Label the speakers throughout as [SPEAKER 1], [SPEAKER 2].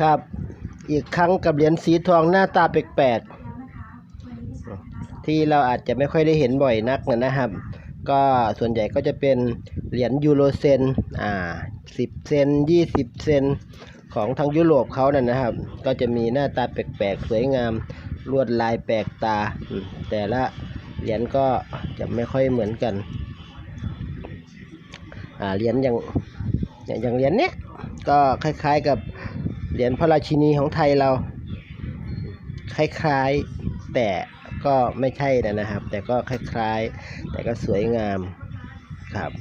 [SPEAKER 1] ครับ อีกครั้งกับเหรียญสีทองหน้าตาแปลกๆที่เราอาจจะไม่ค่อยได้เห็นบ่อยนักนะครับ ก็ส่วนใหญ่ก็จะเป็นเหรียญยูโรเซนอ่าสิบเซนยี่สิบเซนของทางยุโรปเขานั่นนะครับ ก็จะมีหน้าตาแปลกๆ สวยงามลวดลายแปลกตา แต่ละเหรียญก็จะไม่ค่อยเหมือนกันอ่าเหรียญอย่างอย่างเหรียญเนี้ยก็คล้ายๆกับ เหรียญพระราชินีของไทยเราคล้ายๆแต่ก็ไม่ใช่นะครับ แต่ก็คล้ายๆ แต่ก็สวยงามครับ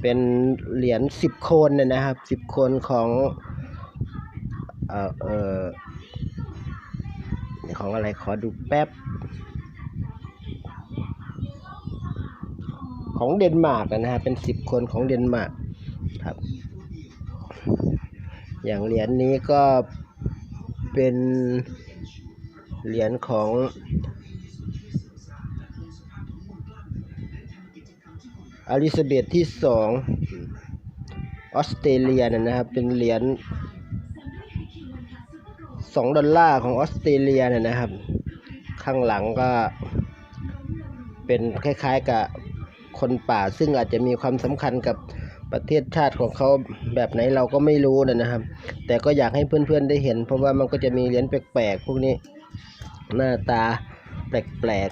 [SPEAKER 1] เป็นเหรียญสิบโคนนะนะครับสิบโคนของเอ่อเอ่อของอะไรขอดูแป๊บ ของเดนมาร์กนะฮะเป็นสิบคนของเดนมาร์กครับ อย่างเหรียญนี้ก็เป็นเหรียญของอลิซาเบธที่สองออสเตรเลียนะนะครับ เป็นเหรียญสองดอลลาร์ของออสเตรเลียเนยนะครับ ข้างหลังก็เป็นคล้ายๆกับคนป่าซึ่งอาจจะมีความสำคัญกับ ประเทศชาติของเขาแบบไหนเราก็ไม่รู้นะนะครับ แต่ก็อยากให้เพื่อนๆได้เห็น เพราะว่ามันก็จะมีเหรียญแปลกๆพวกนี้หน้าตาแปลก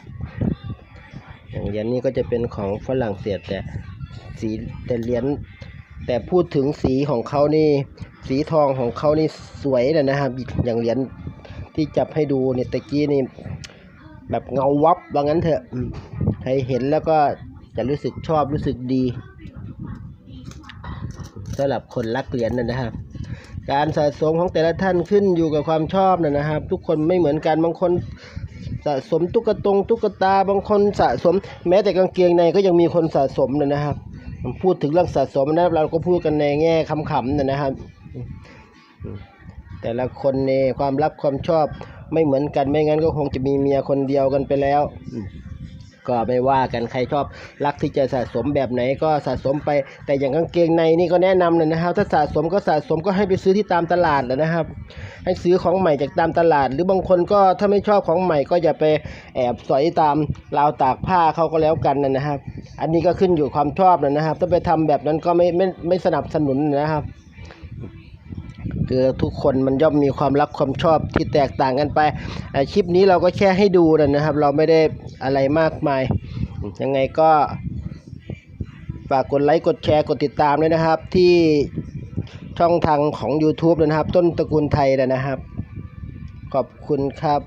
[SPEAKER 1] ๆอย่างเหรียญนี้ก็จะเป็นของฝรั่งเศสแต่สีแต่เหรียญแต่พูดถึงสีของเขานี่ สีทองของเขานี่สวยนะนะครับ อย่างเหรียญที่จับให้ดูเนี่ยตะกี้นี่แบบเงาวับว่างั้นเถอะใครเห็นแล้วก็จะรู้สึกชอบรู้สึกดี สำหรับคนรักเหรียญนะนะครับ การสะสมของแต่ละท่านขึ้นอยู่กับความชอบนะนะครับ ทุกคนไม่เหมือนกันบางคนสะสมตุ๊กตงตุ๊กตาบางคนสะสม แม้แต่กางเกงในก็ยังมีคนสะสมเลยนะครับพูดถึงเรื่องสะสมนะเราก็พูดกันในแง่ขำๆนะนะครับ แต่ละคนในความรักความชอบไม่เหมือนกันไม่งั้นก็คงจะมีเมียคนเดียวกันไปแล้วอื ก็ไม่ว่ากันใครชอบรักที่จะสะสมแบบไหนก็สะสมไป แต่อย่างกางเกงในนี่ก็แนะนำเลยนะครับ ถ้าสะสมก็สะสมก็ให้ไปซื้อที่ตามตลาดเลยนะครับ ให้ซื้อของใหม่จากตามตลาด หรือบางคนก็ถ้าไม่ชอบของใหม่ก็อย่าไปแอบสอยตามราวตากผ้าเขาก็แล้วกันนะครับ อันนี้ก็ขึ้นอยู่ความชอบนะครับ ถ้าไปทำแบบนั้นก็ไม่ไม่ไม่สนับสนุนนะครับคือทุกคนมันย่อมมีความรักความชอบที่แตกต่างกันไปคลิปนี้เราก็แค่ให้ดูนะครับ เราไม่ได้ อะไรมากมาย ยังไงก็ ฝากกดไลค์กดแชร์กดติดตามด้วยนะครับ ที่ช่องทางของ YouTube นะครับ ต้นตระกูลไทยนะครับ ขอบคุณครับ